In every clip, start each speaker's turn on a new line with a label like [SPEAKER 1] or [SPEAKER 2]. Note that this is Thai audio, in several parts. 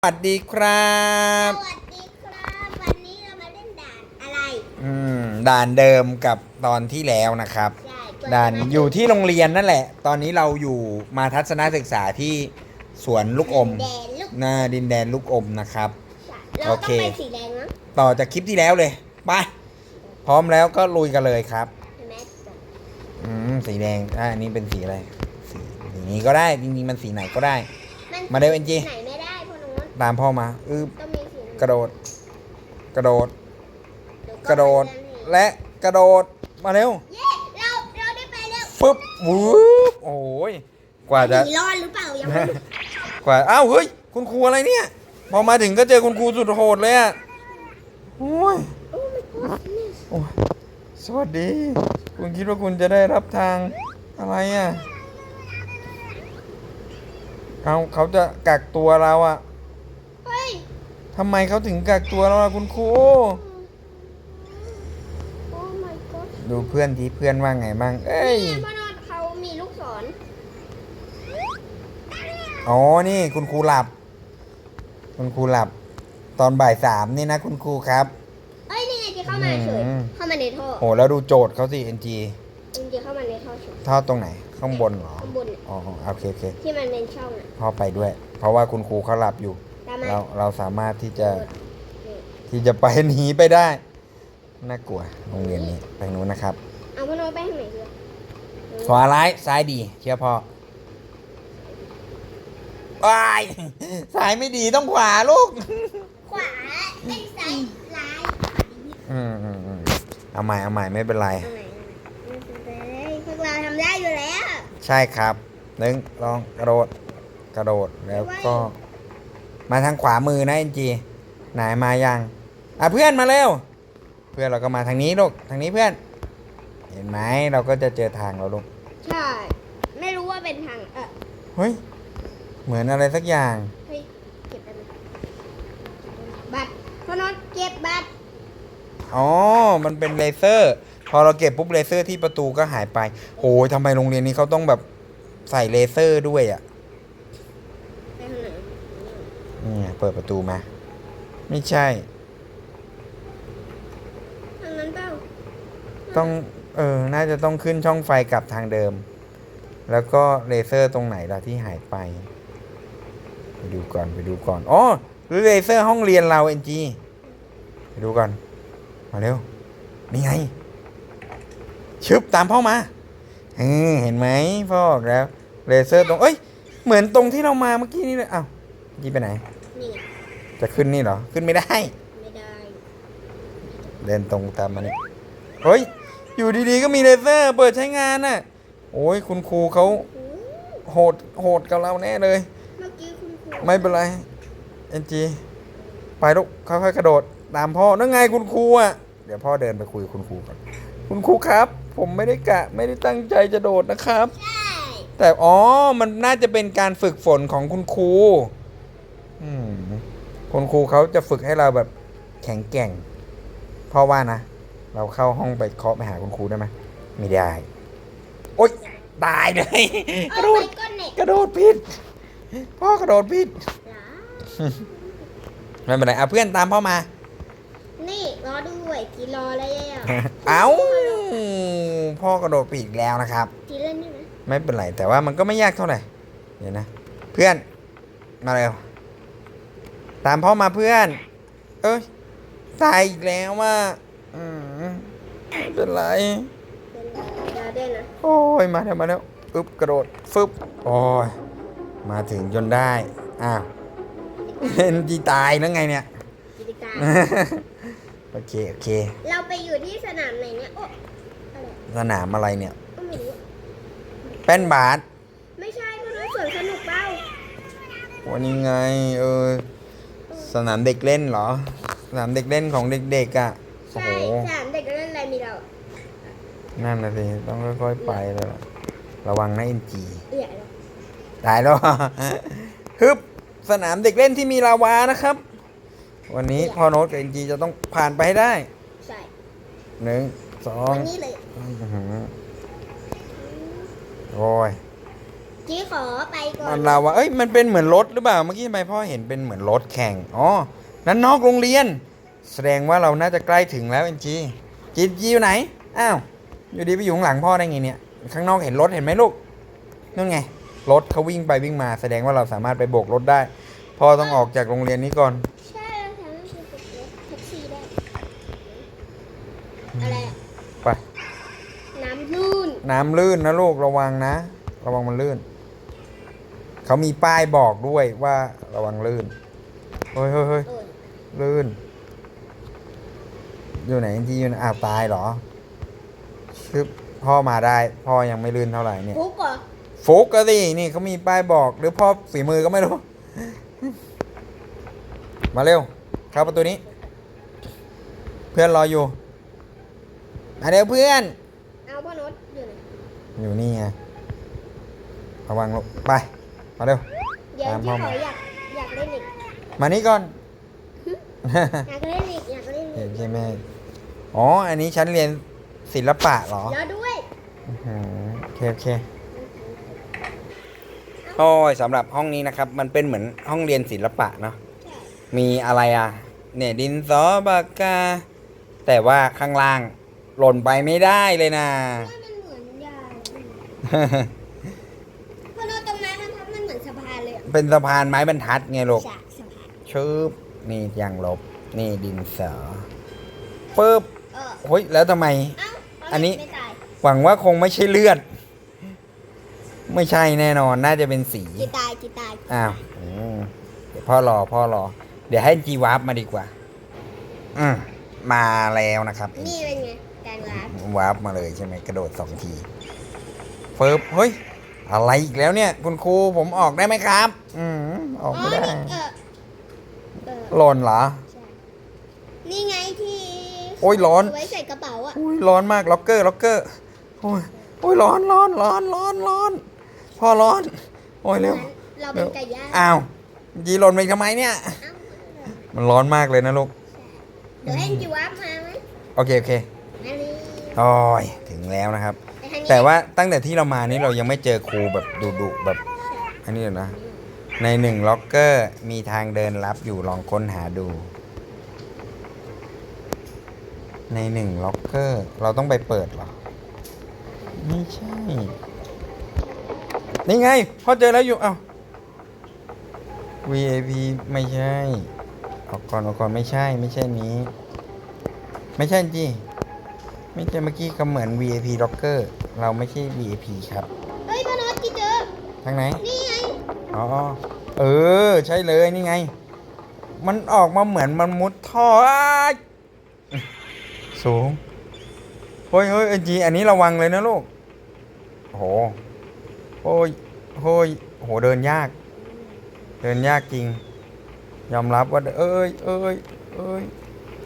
[SPEAKER 1] สวัสดีครับ
[SPEAKER 2] สวัสดีครับ วันนี้เรามาเล่นด่านอะไร
[SPEAKER 1] อืม ด่านเดิมกับตอนที่แล้วนะครับ
[SPEAKER 2] ใช่กว่
[SPEAKER 1] ด่าน
[SPEAKER 2] จะม
[SPEAKER 1] อยู่ที่โรงเรียนนั่นแหละ ตอนนี้เราอยู่มาทัศนศึกษาที่สวนลูกอม
[SPEAKER 2] แดงลูก
[SPEAKER 1] หน้าดินแดนลูกอมนะครับ
[SPEAKER 2] เรา
[SPEAKER 1] โอ
[SPEAKER 2] ต้อง
[SPEAKER 1] เค
[SPEAKER 2] ไปสีแดงนะ
[SPEAKER 1] ต่อจากคลิปที่แล้วเลย ไป พร้อมแล้วก็ลุยกันเลยครับ
[SPEAKER 2] เห็นไหม
[SPEAKER 1] อืม สีแดงอ่าอันนี้เป็นสีอะไร สีสีนี้ก็ได้ จริงๆ มันสีไหนก็ได้
[SPEAKER 2] น
[SPEAKER 1] มาเร็ว NG
[SPEAKER 2] ไหนไม่ได้พวกนู้น
[SPEAKER 1] ตามพ่อมาอึบ
[SPEAKER 2] ต้องมีสี
[SPEAKER 1] กระโดด กระโดด
[SPEAKER 2] เยว
[SPEAKER 1] กระโดด
[SPEAKER 2] ไปเรื่อย
[SPEAKER 1] และกระโดด มาเร็ว
[SPEAKER 2] ๆเย้เราเราได้ไปแล้ว
[SPEAKER 1] ฟึบวูบโอ้ย กว่าจะ
[SPEAKER 2] หนีรอดหรือเปล่ายังไม่รู้
[SPEAKER 1] กว่า อ้าว เฮ้ย คุณครูอะไรเนี่ย พอมาถึงก็เจอคุณครูสุดโหดเลยอะโอ้ย
[SPEAKER 2] โอ้ my goodness
[SPEAKER 1] โอ้ย สวัสดี คุณคิดว่าคุณจะได้รับทางอะไรอะเอาเขาจะกักตัวเราอะ
[SPEAKER 2] เฮ้ย
[SPEAKER 1] ทำไมเขาถึงกักตัวเราอะคุณครู
[SPEAKER 2] โอ้ my god
[SPEAKER 1] ดูเพื่อนที่เพื่อนว่าไงบ้างเอ้ย
[SPEAKER 2] นี่พ่อนอนเขามีลูกศร
[SPEAKER 1] อ๋อ นี่คุณครูหลับ คุณครูหลับ ตอนบ่ายสามนี่นะคุณครูครับ
[SPEAKER 2] เอ้ย นี่ไงที่เข้ามาเฉย
[SPEAKER 1] อืม
[SPEAKER 2] เข้ามาในท่อ
[SPEAKER 1] โห แล้วดูโจทย์เขาสิ NG
[SPEAKER 2] จริงๆเข้ามาในท่อเฉย
[SPEAKER 1] ท่อตรงไหน ข้างบนเหรอ
[SPEAKER 2] ข้างบนเนี่ย
[SPEAKER 1] อ๋อ โอเคโอเค
[SPEAKER 2] ที่มันเป็นช่องอะ
[SPEAKER 1] พ่อไปด้วย เพราะว่าคุณครูเขาหลับอยู่
[SPEAKER 2] ตามมา
[SPEAKER 1] เราเราสามารถที่จะ
[SPEAKER 2] นี่
[SPEAKER 1] ที่จะไปหนีไปได้ น่ากลัวโรงเรียนนี้ไปนู้นนะครับ
[SPEAKER 2] เอาพ่อโน้ตไปทางไหนดีอะ
[SPEAKER 1] ขวาร้ายซ้ายดีเชื่อพ่อว้ายซ้ายไม่ดีต้องขวาลูก
[SPEAKER 2] ขวาไอ้ซ้ายร้าย
[SPEAKER 1] อืมอืมอืมเอาใหม่เอาใหม่ไม่เป็นไร
[SPEAKER 2] เอาไหนเอาไหนพวกเราทำได้อยู่แล้ว
[SPEAKER 1] ใช่ครับหนึ่งลองกระโดด กระโดดแล้วก็ มาทางขวามือนะเอ็นจีไหนมายังอะเพื่อนมาเร็ว เพื่อนเราก็มาทางนี้ลูกทางนี้เพื่อน เห็นไหมเราก็จะเจอทางเราลูก
[SPEAKER 2] ใช่ ไม่รู้ว่าเป็นทางเออ
[SPEAKER 1] เฮ้ยเหมือนอะไรสักอย่าง
[SPEAKER 2] เฮ้ยเก็บไปไหมบัตรพ่อโน้ตเก็บบัตร
[SPEAKER 1] อ๋อ มันเป็นเลเซอร์ พอเราเก็บปุ๊บเลเซอร์ที่ประตูก็หายไปโอ้ยทำไมโรงเรียนนี้เขาต้องแบบใส่เลเซอร์ด้วยอะ
[SPEAKER 2] ไปทางไหน
[SPEAKER 1] นี่ไง เปิดประตูมา ไม่ใช่
[SPEAKER 2] ทางนั้นเปล่า
[SPEAKER 1] ต้อง เออ น่าจะต้องขึ้นช่องไฟกลับทางเดิม แล้วก็เลเซอร์ตรงไหนล่ะที่หายไป ไปดูก่อนไปดูก่อนอ๋อหรือเลเซอร์ห้องเรียนเราเอ็นจีไปดูก่อน มาเร็ว นี่ไง ชึบตามพ่อมาเออเห็นไหมพ่อบอกแล้ว เลเซอร์ตรง เอ้ย เหมือนตรงที่เรามาเมื่อกี้นี่เลยอ้าวเมื่อกี้ไปไหน
[SPEAKER 2] นี่ไง
[SPEAKER 1] จะขึ้นนี่เหรอ ขึ้นไม่ได้
[SPEAKER 2] ไม่ได้
[SPEAKER 1] เดินตรงตามมานี่เฮ้ย อยู่ดีๆก็มีเลเซอร์ เปิดใช้งานน่ะ โอ้ยคุณครูเขา
[SPEAKER 2] โอ้
[SPEAKER 1] โหดโหดกับเราแน่เลย
[SPEAKER 2] เมื่อกี้คุณครู
[SPEAKER 1] ไม่เป็นไรเอ็นจีไปลูกค่อยๆกระโดด ตามพ่อนั่นไงคุณครูอะเดี๋ยวพ่อเดินไปคุยกับคุณครูก่อนคุณครูครับ ผมไม่ได้กะไม่ได้ตั้งใจจะโดดนะครับ
[SPEAKER 2] ใช่
[SPEAKER 1] แต่อ๋อมันน่าจะเป็นการฝึกฝนของคุณครูอืม คุณครูเขาจะฝึกให้เราแบบแข็งแกร่งเพราะว่านะ เราเข้าห้องไปเคาะไปหาคุณครูได้ไหมไม่ได้ โอ๊ยตายเลยก
[SPEAKER 2] เอา
[SPEAKER 1] ระโด
[SPEAKER 2] ไป
[SPEAKER 1] ด
[SPEAKER 2] ก้อนเน็ต
[SPEAKER 1] กระโดดผิดพ่อกระโดดผิด
[SPEAKER 2] เหรอ
[SPEAKER 1] ไม่เป็นไรเอาเพื่อนตามพ่อมา
[SPEAKER 2] นี่รอด้วยทีรอแล้ว
[SPEAKER 1] เอ้าพ่อกระโดดผิดอีกแล้วนะครับ
[SPEAKER 2] ทีเล่นได้ไหม
[SPEAKER 1] ไม่เป็นไรแต่ว่ามันก็ไม่ยากเท่าไหร่เดี๋ยวนะ เพื่อนมาเร็ว ตามพ่อมาเพื่อน เอ้ยตายอีกแล้วว่าอืมไม่เป็นไร
[SPEAKER 2] เป็นยาได้นะ
[SPEAKER 1] โอ้ย มาแล้วมาแล้วอึบกระโดด ฟึบ โอ้ย มาถึงจนได้ อ้าวเห็นจีตายแล้วไงเนี่ย
[SPEAKER 2] กิจการ
[SPEAKER 1] โอเค โอเค
[SPEAKER 2] เราไปอยู่ที่สนามไหนเนี่ย โอ้อะไร
[SPEAKER 1] สนามอะไรเนี่ย
[SPEAKER 2] ก็ไม่รู้
[SPEAKER 1] แป้นบาส
[SPEAKER 2] ไม่ใช่ก็น้อยสวนสนุกเปล่า
[SPEAKER 1] วันนี้ไง เออ สนามเด็กเล่นเหรอ สนามเด็กเล่นของเด็กๆอะโอ้
[SPEAKER 2] ใช่
[SPEAKER 1] โห
[SPEAKER 2] สนามเด็กก็เล่นอะไรมีเรา
[SPEAKER 1] นั่นนะสิต้องค่อยๆไปแล้วล่ะระวังนะเอ็นจี
[SPEAKER 2] เอี่ยเรา
[SPEAKER 1] ตายแล้ว ฮึบสนามเด็กเล่นที่มีลาวานะครับ วันนี้พ่อโน้ตกับเอ็นจีจะต้องผ่านไปให้ได้
[SPEAKER 2] ใช่
[SPEAKER 1] หนึ่งสอง
[SPEAKER 2] วันนี้เลย
[SPEAKER 1] อื้อหือโอ้ย
[SPEAKER 2] จี้ขอไปก่อ
[SPEAKER 1] มันนเราว่าเอ้ยมันเป็นเหมือนรถหรือเปล่าเมื่อกี้ทำไมพ่อเห็นเป็นเหมือนรถแข่งอ๋อนั้นนอกโรงเรียน แสดงว่าเราน่าจะใกล้ถึงแล้วเอ็นจีจีจีอยู่ไหนอ้าวอยู่ดีไปอยู่ข้างหลังพ่อได้ไงเนี่ยข้างนอกเห็นรถเห็นไหมลูกนั่นไงรถเขาวิ่งไปวิ่งมา แสดงว่าเราสามารถไปโบกรถได้พ่อต้องออกจากโรงเรียนนี้ก่อน
[SPEAKER 2] ใช่เราสามารถไปกดรถแท็กซี่ได้อะไรอะ
[SPEAKER 1] ไป
[SPEAKER 2] น้ำลื่น
[SPEAKER 1] น้ำลื่นนะลูกระวังนะ ระวังมันลื่น เขามีป้ายบอกด้วยว่าระวังลื่น เฮ้ยเฮ้ยเฮ้ย
[SPEAKER 2] เออ
[SPEAKER 1] ลื่น อยู่ไหนที่อยู่ไหนอ้าวตายเหรอชึบพ่อมาได้ พ่อยังไม่ลื่นเท่าไหร่เนี่ย
[SPEAKER 2] ฟุกเหรอ
[SPEAKER 1] ฟุกก็สินี่เขามีป้ายบอก หรือพ่อฝีมือก็ไม่รู้ มาเร็ว เข้าประตูนี้ เพื่อนรออยู่ มาเร็วเพื่อน
[SPEAKER 2] เอาพ่อโนตอยู่ไหน
[SPEAKER 1] อยู่นี่ไงระวังลูกไป มาเร็ว
[SPEAKER 2] เดี๋ยว
[SPEAKER 1] ตามพ่
[SPEAKER 2] ที่
[SPEAKER 1] อ
[SPEAKER 2] เขา
[SPEAKER 1] มา
[SPEAKER 2] อยากอยากเล่นอีก
[SPEAKER 1] มานี่ก่อน
[SPEAKER 2] อยากเล่นอีกอยากเล่น
[SPEAKER 1] เห็
[SPEAKER 2] อี
[SPEAKER 1] น
[SPEAKER 2] ก
[SPEAKER 1] ใช่ไหมอ๋อ อันนี้ฉันเรียนศิลปะเหรอ
[SPEAKER 2] แล้วด้วย
[SPEAKER 1] อื้อหือโอเคโอเคโอ้ยสำหรับห้องนี้นะครับ มันเป็นเหมือนห้องเรียนศิลปะเนาะ มีอะไรอะ เนี่ยดินสอปากกา แต่ว่าข้างล่างหล่นไปไม่ได้เลยนะ
[SPEAKER 2] ว่ามันเหมือนยา เลยอะ
[SPEAKER 1] เป็นสะพานไม้บรรทัดไงลูก
[SPEAKER 2] จากสะพาน
[SPEAKER 1] ชืบนี่ยางลบ นี่ดินสอปึ๊บ
[SPEAKER 2] เออ
[SPEAKER 1] เฮ้ยแล้วทำไม
[SPEAKER 2] เอ้า
[SPEAKER 1] อันนี้
[SPEAKER 2] ไม่ตาย
[SPEAKER 1] หวังว่าคงไม่ใช่เลือด ไม่ใช่แน่นอนน่าจะเป็นสี
[SPEAKER 2] กี่ตายกี่ตาย
[SPEAKER 1] อ้าวอืมเดี๋ยวพ่อรอพ่อรอ เดี๋ยวให้จีวาร์ปมาดีกว่า อืมมาแล้วนะครับ
[SPEAKER 2] นี่เป็นไงการร้าน
[SPEAKER 1] วาร์ปมาเลยใช่ไหมกระโดดสองทีเฟิบเฮ้ย อะไรอีกแล้วเนี่ย คุณครูผมออกได้ไหมครับ อืมออกไม่ได้
[SPEAKER 2] นี่เออเออ
[SPEAKER 1] หล่นเหรอ
[SPEAKER 2] ใช่นี่ไงที่
[SPEAKER 1] โอ้ยร้อน
[SPEAKER 2] ไว้ใส่กระเป๋าอะ
[SPEAKER 1] อุ้ยร้อนมากล็อกเกอร์ล็อกเกอร์โอ้ยโอ้ยร้อนร้อนร้อนร้อนร้อนพ่อร้อน โอ้ยเร็ว
[SPEAKER 2] เราเป็นไก่ย่าง
[SPEAKER 1] อ้าวยีหล่นไปทำไมเนี่ย
[SPEAKER 2] เอ้า
[SPEAKER 1] มันร้อนมากเลยนะลูก
[SPEAKER 2] เดี๋ยวให้จิวาร์ปมาไหม
[SPEAKER 1] โอเคโอเค
[SPEAKER 2] มานี่
[SPEAKER 1] โอ้ยถึงแล้วนะครับ
[SPEAKER 2] ไปทางนี้
[SPEAKER 1] แต่ว่าตั้งแต่ที่เรามานี่เรายังไม่เจอครูแบบดุดุแบบ อันนี้เลยนะ ในหนึ่งล็อกเกอร์มีทางเดินลับอยู่ลองค้นหาดู ในหนึ่งล็อกเกอร์เราต้องไปเปิดเหรอ ไม่ใช่ นี่ไงพอเจอแล้วอยู่ เอ้า VAP ไม่ใช่ออกก่อนออกก่อนไม่ใช่ไม่ใช่นี้ ไม่ใช่จีไม่ใช่เมื่อกี้ก็เหมือน VAP Locker เราไม่ใช่ VAP ครับ
[SPEAKER 2] เฮ้ยพ่อโนตกี่เจอ
[SPEAKER 1] ทางไหน
[SPEAKER 2] นี่ไง
[SPEAKER 1] อ๋อ เออ ใช่เลยนี่ไง มันออกมาเหมือนมันมุดท่ออ้ายสูง เฮ้ยเฮ้ยเอ็นจีอันนี้ระวังเลยนะลูกโอ้โหโอ้ยโอ้ยโอ้โหเดินยาก เดินยากจริง ยอมรับว่า เอ้ยเอ้ยเอ้ย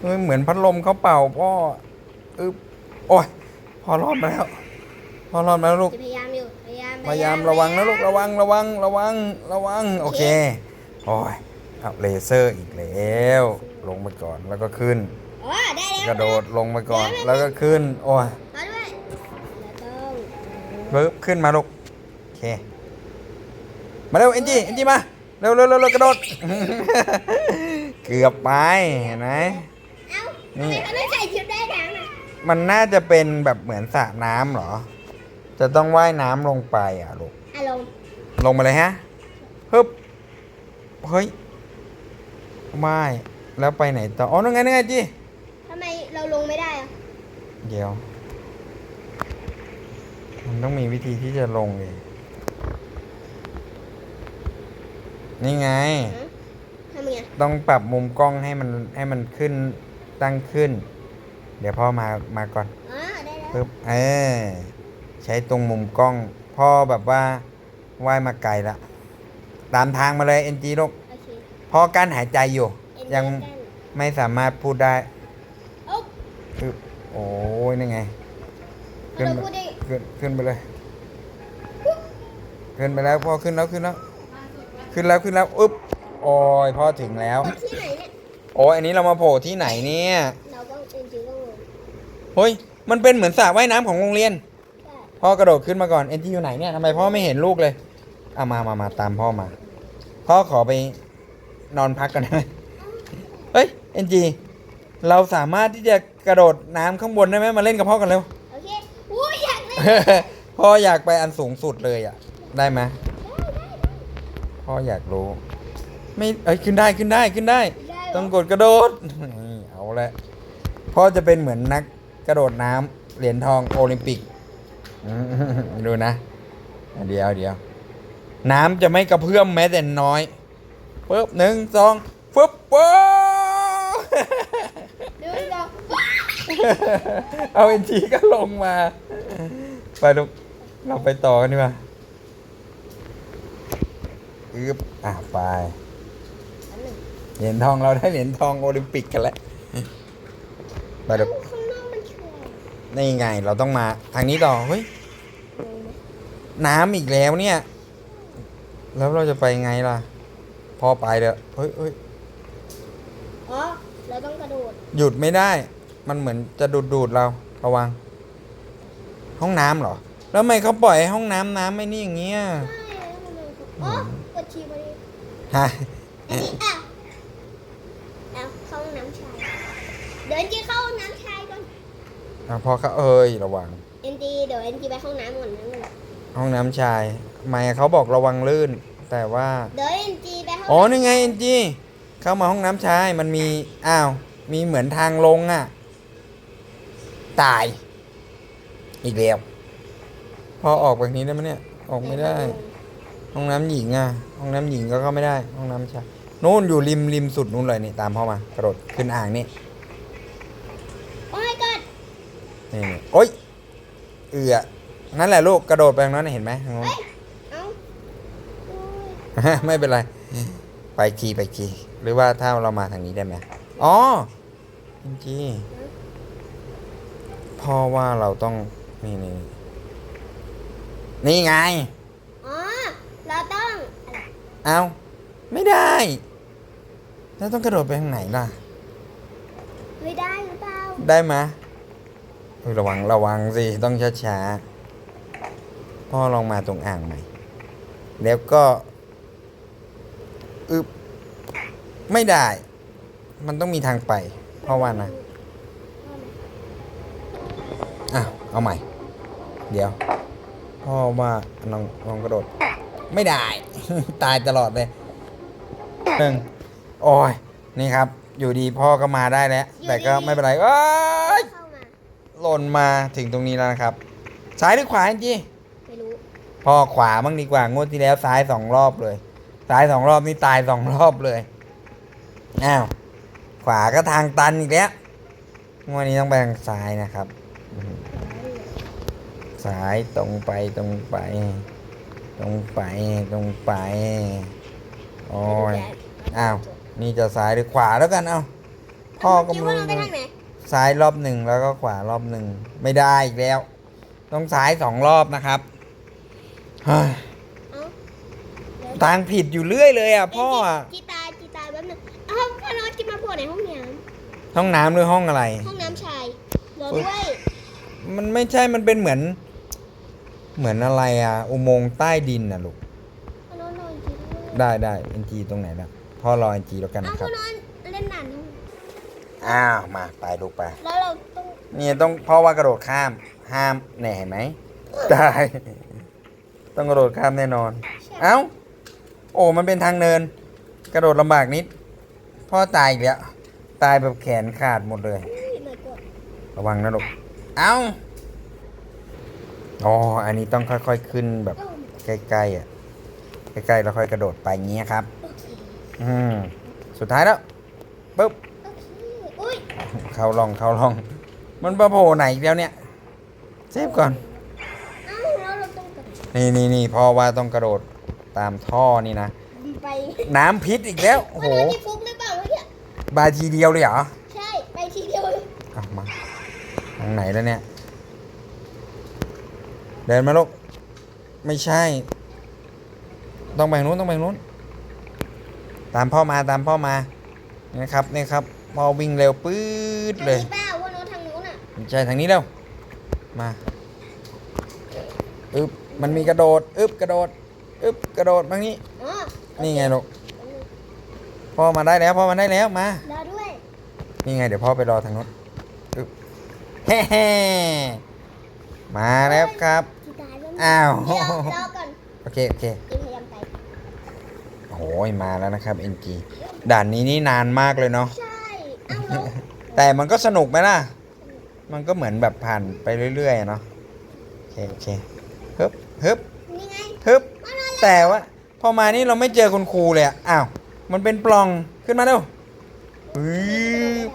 [SPEAKER 1] เอ้ย เหมือนพัดลมเขาเป่าพ่ออึบโอ้ย พอรอดมาแล้ว พอรอดมาแล้วลูก
[SPEAKER 2] จะพยายามอยู่ พยายาม
[SPEAKER 1] พยายามระวังนะลูกระวังระวังระวังระวังโอเคโอ้ยเอาเลเซอร์อีกแล้ว ลงไปก่อนแล้วก็ขึ้น
[SPEAKER 2] อ๋อได้แล้ว
[SPEAKER 1] กระโดดลงไปก่อนแล้วก็ขึ้น โอ้ย
[SPEAKER 2] มาด้วยแล้วต้อง
[SPEAKER 1] ปึ๊บขึ้นมาลูกโอเค มาเร็วเอ็นจีเอ็นจีมาเร็วเร็วเร็วเร็วกระโดด เกือบไปเห็นไหม
[SPEAKER 2] เอ้า
[SPEAKER 1] นี่
[SPEAKER 2] ทำไมเขาไม่ใส่ชุดได้ทั้งอะ
[SPEAKER 1] มันน่าจะเป็นแบบเหมือนสระน้ำเหรอ จะต้องว่ายน้ำลงไปอะลูก
[SPEAKER 2] อะลง
[SPEAKER 1] ลงมาเลยฮะฮึบเฮ้ยไม่แล้วไปไหนต่อ อ๋อนั่นไงนั่นไงจี
[SPEAKER 2] ทำไมเราลงไม่ได้อะ
[SPEAKER 1] เดี๋ยว มันต้องมีวิธีที่จะลงเลยนี่ไง
[SPEAKER 2] ฮะทำไง
[SPEAKER 1] ต้องปรับมุมกล้องให้มันให้มันขึ้นตั้งขึ้น เดี๋ยวพ่อมามาก่อน
[SPEAKER 2] อ๋อได้แล้ว
[SPEAKER 1] ปึ๊บเออ ใช้ตรงมุมกล้อง พ่อแบบว่าว่ายมาไกลละ ตามทางมาเลยเอ็นจีลูก
[SPEAKER 2] โอเค
[SPEAKER 1] พ่อกั้นหายใจอยู่
[SPEAKER 2] เอ็น
[SPEAKER 1] ยัง
[SPEAKER 2] เดีวกัน
[SPEAKER 1] ไม่สามารถพูดได้
[SPEAKER 2] โอ้
[SPEAKER 1] ปึ๊บโอ้ยนี่ไง ขึ้น
[SPEAKER 2] เรา
[SPEAKER 1] ไป
[SPEAKER 2] พูดได้
[SPEAKER 1] ขึ้นขึ้นไปเลย ขึ้นไปแล้วพ่อขึ้นแล้วขึ้นแล้ว ขึ้นแล้วขึ้นแล้วอึ๊บโอ้ยพ่อถึงแล้ว
[SPEAKER 2] ที่ไหนเนี่ย
[SPEAKER 1] โอ้ยอันนี้เรามาโผล่ที่ไหนเนี่ย
[SPEAKER 2] เราต้องเอ็นจีต้องลง
[SPEAKER 1] เฮ้ย มันเป็นเหมือนสระว่ายน้ำของโรงเรียน
[SPEAKER 2] ได้
[SPEAKER 1] พ่อกระโดดขึ้นมาก่อนเอ็นจีอยู่ไหนเนี่ยทำไมพ่อไม่เห็นลูกเลยเอามามามาตามพ่อมา พ่อขอไปนอนพักกันได้ไหมเฮ้ยเอ็นจีเราสามารถที่จะกระโดดน้ำข้างบนได้ไหมมาเล่นกับพ่อกันเร็ว
[SPEAKER 2] โอเคอุ้ยอยากเล่น
[SPEAKER 1] พ่ออยากไปอันสูงสุดเลยอะ ได้ไหมพ่ออยากรู้ ไม่เอ้ยขึ้นได้ขึ้นได้ขึ้นได้
[SPEAKER 2] ได้
[SPEAKER 1] ต้องกดกระโดดนี่เอาละพ่อจะเป็นเหมือนนักกระโดดน้ำเหรียญทองโอลิมปิกอืม ดูนะ เดี๋ยวเดี๋ยว น้ำจะไม่กระเพื่อมแม้แต่น้อยปึ๊บหนึ่งสองฟึบป๊บ
[SPEAKER 2] ดูเรา
[SPEAKER 1] เอาเอ็นจีก็ลงมา ไปลูกเราไปต่อกันดีกว่าอึบอะไปเหรียญทองเราได้เหรียญทองโอลิมปิกกันแล้วไปลูก
[SPEAKER 2] ข้างนอกมันแฉะ
[SPEAKER 1] นี่ไงเราต้องมาทางนี้ต่อเฮ้ยน้ำอีกแล้วเนี่ย แล้วเราจะไปไงล่ะ พอไปเด้อเฮ้ยเฮ้ย
[SPEAKER 2] อ๋อเราต้องกระโดด
[SPEAKER 1] หยุดไม่ได้ มันเหมือนจะดูดดูดเราระวัง ห้องน้ำเหรอ แล้วทำไมเขาปล่อยให้ห้องน้ำน้ำไม่นี่อย่างเงี้ย
[SPEAKER 2] ใช่แล้วทำไมเขาอ๋อกดชีพอดี
[SPEAKER 1] ฮะ
[SPEAKER 2] อันนี้อะเอาเข้าห้องน้ำชายเดี๋ยวเอ็นจีเข้าห้องน้ำชายก่ อน
[SPEAKER 1] อะพอเขาเอ้ยระวัง
[SPEAKER 2] เอ็นจีเดี๋ยวเอ็นจีไปห้องน้ำก่อนนะมึง
[SPEAKER 1] ห้องน้ำชายไม่เขาบอกระวังลื่น แต่ว่า
[SPEAKER 2] เดี๋ยวเอ็นจีไปห้อง
[SPEAKER 1] อ๋อนี่ไงเอ็นจีเข้ามาห้องน้ำชายมันมีอ้าวมีเหมือนทางลงอะ ตาย อีกแล้วพอออกแบบนี้ได้ไหมเนี่ย ออกไม่ได้ ห้องน้ำหญิงอะ ห้องน้ำหญิงก็เข้าไม่ได้ ห้องน้ำชายนู่นอยู่ริมริมสุดนู่นเลยนี่ตามพ่อมากระโดดขึ้นอ่างนี่
[SPEAKER 2] โอ้ my god
[SPEAKER 1] นี่นี่โอ๊ยเอือนั่นแหละลูกกระโดดไปตรงนั้นนะเห็นไหมทางนู้น
[SPEAKER 2] เอ้ยเอาโอ้ย
[SPEAKER 1] ไม่เป็นไร ไปขี่ไปขี่หรือว่าถ้าเรามาทางนี้ได้ไหมอ๋อจริงๆพ่อว่าเราต้องนี่นี่นี่ไง
[SPEAKER 2] อ๋อ เราต้องอะไร
[SPEAKER 1] เอาไม่ได้ แล้วต้องกระโดดไปทางไหนล่ะ
[SPEAKER 2] เฮ้ยได้หรือเปล่า
[SPEAKER 1] ได้ไหมยเฮ้ย ระวังระวังสิ ต้องช้าๆพ่อลองมาตรงอ่างใหม่ แล้วก็อึบไม่ได้ มันต้องมีทางไป เพราะว่านะอะเอาใหม่ เดี๋ยว พ่อว่าลองลองกระโดด ไม่ได้ ตายตลอดเลยหนึ่งโอ้ยนี่ครับ อยู่ดีพ่อก็มาได้แล้ว แต่ก็ไม่เป็นไรอ้า หล่นมาถึงตรงนี้แล้วนะครับซ้ายหรือขวาจี
[SPEAKER 2] ไม่รู้
[SPEAKER 1] พ่อขวาบ้างดีกว่างวดที่แล้วซ้ายสองรอบเลย ซ้ายสองรอบนี่ตายสองรอบเลยอ้าวขวาก็ทางตันอีกแล้วงวดนี้ต้องไปทางซ้ายนะครับอืมซ้ายตรงไปตรงไป ตรงไปตรงไปโอ้ยอ้าวนี่จะซ้ายหรือขวาแล้วกันเอ้าพ่อก็
[SPEAKER 2] คิด
[SPEAKER 1] ไม่
[SPEAKER 2] ว่า
[SPEAKER 1] รู้
[SPEAKER 2] เราไปทางไหน
[SPEAKER 1] ซ้ายรอบหนึ่งแล้วก็ขวารอบหนึ่งไม่ได้อีกแล้ว ต้องซ้ายสองรอบนะครับเฮ้ย
[SPEAKER 2] เอ้าเดี๋ยว
[SPEAKER 1] ทางผิดอยู่เรื่อยเลยอะพ่ออะ
[SPEAKER 2] จีตายจีตายแป๊บนึงเอ้าพ่อน้องจีมาโผล่ในห้องน้
[SPEAKER 1] ห้องน้ำหรือห้องอะไรำ
[SPEAKER 2] ห้องน้ำชายรอด้วย
[SPEAKER 1] มันไม่ใช่มันเป็นเหมือน เหมือนอะไรอะ อุโมงค์ใต้ดินน่ะลูก
[SPEAKER 2] พ่อน้องรอจีด้วย
[SPEAKER 1] ได้ได้เอ็นจีตรงไหนล่ะพ่อรอเอ็นจีแล้วกัน
[SPEAKER 2] เอ้า
[SPEAKER 1] นะค
[SPEAKER 2] พ่
[SPEAKER 1] รั
[SPEAKER 2] อบน้องเล่นหนันห้อง
[SPEAKER 1] อ้าวมาไปลูกไป
[SPEAKER 2] แล้วเราต้อง
[SPEAKER 1] นี่ต้องพ่อว่ากระโดดข้ามห้ามแน่เห็นไหมได้ต้องกระโดดข้ามแน่นอน เอ้า โอ้มันเป็นทางเนิน กระโดดลำบากนิด พ่อตายอีกแล้ว ตายแบบแขนขาดหมดเลย
[SPEAKER 2] อุ้ยเลยกด
[SPEAKER 1] ระวังนะลูก เอ้า อ๋อ อันนี้ต้องค่อยๆขึ้นแบบ
[SPEAKER 2] โอ้
[SPEAKER 1] ใกล้ๆอะ ใกล้ๆแล้วค่อยกระโดดไปเงี้ยครับ
[SPEAKER 2] โอเค
[SPEAKER 1] อืม สุดท้ายแล้วปุ๊บ
[SPEAKER 2] โอเคอุ้ย
[SPEAKER 1] เข้าลองเข้าลอง มันมาโผล่ไหนอีกแล้วเนี่ยเซฟก่อน
[SPEAKER 2] อ้าแล้วเราต้องกด
[SPEAKER 1] นี่นี่นี่พ่อว่าต้องกระโดดตามท่อนี่นะ
[SPEAKER 2] ไป
[SPEAKER 1] น้ำพิษอีกแล้วโอ้โห
[SPEAKER 2] น้องจีฟุกหรือเปล่าเมื่อกี้
[SPEAKER 1] บาทีเดียวเลยเหรอ
[SPEAKER 2] ใช่ไปทีเดียวเลย
[SPEAKER 1] อามาทางไหนแล้วเนี่ย เดินมาลูกไม่ใช่ ต้องไปทางนู้นต้องไปทางนู้น ตามพ่อมาตามพ่อมานี่ครับนี่ครับ พ่อวิ่งเร็วปื๊ด
[SPEAKER 2] ทาง
[SPEAKER 1] เลย
[SPEAKER 2] นี้เปล่าว่าน้องทางนู้นอะ
[SPEAKER 1] ไม่ใช่ทางนี้เร็วมาอึบมันมีกระโดดอึบกระโดดอึ๊บกระโดดมานี่
[SPEAKER 2] อ๋อ
[SPEAKER 1] นี่ไงลูกพ่อมาได้แล้วพ่อมาได้แล้วมา
[SPEAKER 2] รอด้วย
[SPEAKER 1] นี่ไงเดี๋ยวพ่อไปรอทางนู้นอึ๊บเฮ้เฮ้มาแล้วครับ
[SPEAKER 2] ที่ตายแล้ว
[SPEAKER 1] อ้าว
[SPEAKER 2] เดี๋ยวรอก่อน
[SPEAKER 1] โอเคโอเค
[SPEAKER 2] กินพยายามไป
[SPEAKER 1] โอ้ยมาแล้วนะครับ NG ด่านนี้นี่นานมากเลยเนาะ
[SPEAKER 2] ใช่เอา แล้ว
[SPEAKER 1] แต่มันก็สนุกไหมล่ะ มันก็เหมือนแบบผ่านไปเรื่อยๆเนาะโอเคโอเคฮึบฮึบ
[SPEAKER 2] นี่ไง
[SPEAKER 1] ฮึบ
[SPEAKER 2] มาแล้ว
[SPEAKER 1] แต่ว่าพอมานี่เราไม่เจอคุณครูเลยอะอ้าว มันเป็นปล่องขึ้นมาเร็วฮึบ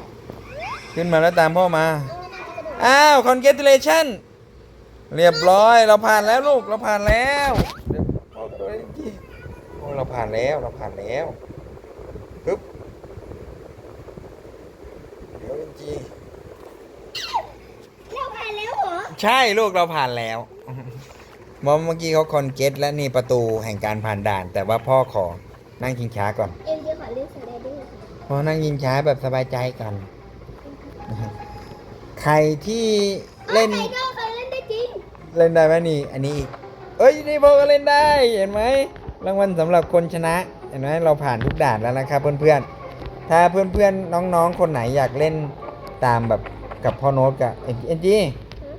[SPEAKER 1] ขึ้นมาแล้วตามพ่อมา
[SPEAKER 2] เอาแล้วน่าจะกระโดด
[SPEAKER 1] อ้าว congratulation เรียบร้อย เราผ่านแล้วลูก เราผ่านแล้วเดี๋ยวพ่อตัวเองจี้โอ้เราผ่านแล้ว เราผ่านแล้วฮึบ เดี๋ยวเอ็นจี
[SPEAKER 2] เราผ่านแล้วเหรอ
[SPEAKER 1] ใช่ลูกเราผ่านแล้วเมื่อเมื่อกี้เขาคอนเกตและนี่ประตูแห่งการผ่านด่าน แต่ว่าพ่อขอนั่งชิงช้าก่อน
[SPEAKER 2] เอ็มจะขอเล่นสไลเดอร์ค่ะ
[SPEAKER 1] พอนั่งชิงช้าแบบสบายใจกัน ใครที่เล่น
[SPEAKER 2] อ๋อไทเกอร์เคยเล่นได้จริง
[SPEAKER 1] เล่นได้ไหมนี่ อันนี้อีกเอ้ยนี่พ่อก็เล่นได้ เห็นไหมรางวัลสำหรับคนชนะ เห็นไหมเราผ่านทุกด่านแล้วนะครับเพื่อนๆถ้าเพื่อนๆน้องๆคนไหนอยากเล่น ตามแบบกับพ่อโน้ตกับเอ็นจี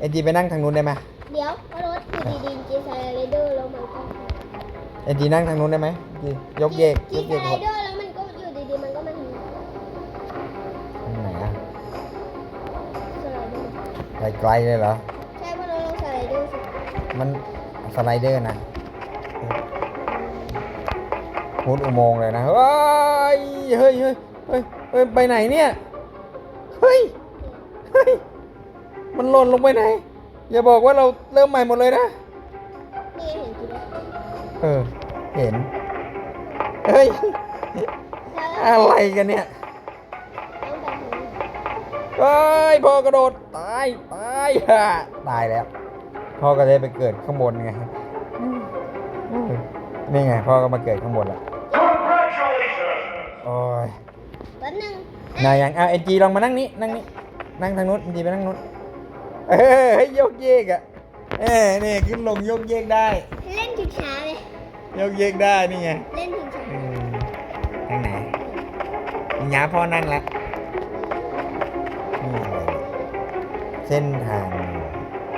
[SPEAKER 1] เอ็นจีไปนั่งทางนู้นได้ไหม
[SPEAKER 2] เดี๋ยวพอรถอยู่ดีๆกินสไลเดอร์แล้วมันก็
[SPEAKER 1] เอ็นจีนั่งทางนู้นได้ไหมจียกเยก
[SPEAKER 2] กิ
[SPEAKER 1] ย
[SPEAKER 2] น
[SPEAKER 1] ก
[SPEAKER 2] ส
[SPEAKER 1] เยก
[SPEAKER 2] ไล
[SPEAKER 1] หมด
[SPEAKER 2] เดอร์แล้วมันก็อยู่ดีๆมันก็มาหนี
[SPEAKER 1] ตรงไหนอะ
[SPEAKER 2] สไลเดอร์
[SPEAKER 1] ไกลๆเลยเหรอ
[SPEAKER 2] ใช่พอเราลงสไลเดอร์สิ
[SPEAKER 1] มันสไลเดอร์นะมุดอุโมงค์เลยนะ เฮ้ย เฮ้ยเฮ้ยเฮ้ยเฮ้ยไปไหนเนี่ย เฮ้ย เฮ้ย มันหล่นลงไปไหน อย่าบอกว่าเราเริ่มใหม่หมดเลยนะ
[SPEAKER 2] นี่เห็นกินแล้ว
[SPEAKER 1] เออ เห็น เฮ้ย
[SPEAKER 2] แล้ว
[SPEAKER 1] อะไรกันเนี่ย
[SPEAKER 2] ต้องไปทางนี้
[SPEAKER 1] เฮ้ยพ่อกระโดด ตาย ตายฮ่าตายแล้ว พ่อก็ได้ไปเกิดข้างบนไงอืมนี่ไง พ่อก็มาเกิดข้างบนแล้ว
[SPEAKER 3] Congratulations!
[SPEAKER 1] โอ้ย
[SPEAKER 2] แป๊บ นึง
[SPEAKER 1] นายยังเอาเอ็นจีลองมานั่งนี้นั่งนี้นั่งทางนู้นเอ็นจีไปนั่งนู้นเออให้ยกเยกอะเอ้นี่ขึ้นลงยกเยกได้
[SPEAKER 2] เล่นถึงช้าเลย
[SPEAKER 1] ยกเยกได้นี่ไง
[SPEAKER 2] เล่นถึงช้า
[SPEAKER 1] อืมทางไหนย้าพ่อนั่งแล้วนี่อะไรเนี่ยเส้นทาง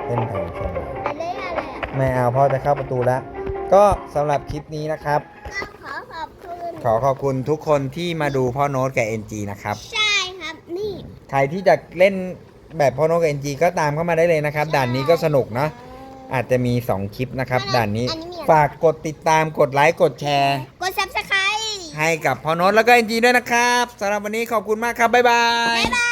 [SPEAKER 1] เส้นทางเส้นทาง
[SPEAKER 2] อะไรอะไรอะ
[SPEAKER 1] ไม่เอาพ่อจะเข้าประตูแล้ว ก็สำหรับคลิปนี้นะครับ
[SPEAKER 2] ขอขอบคุณ
[SPEAKER 1] ขอขอบคุณทุกคนที่มาดูพ่อโน้ตกับ NG นะครับ
[SPEAKER 2] ใช่ครับนี่
[SPEAKER 1] ใครที่จะเล่นแบบพ่อโน้ตกับ NG ก็ตามเข้ามาได้เลยนะครับ ด่านนี้ก็สนุกนะ อาจจะมี 2 คลิปนะครับ ด่านนี้ ฝากกดติดตามกดไลค์กดแชร์
[SPEAKER 2] กด subscribe
[SPEAKER 1] ให้กับพ่อโน้ตแล้วก็ NG ด้วยนะครับสำหรับวันนี้ขอบคุณมากครับ บ๊ายบาย
[SPEAKER 2] บ๊ายบาย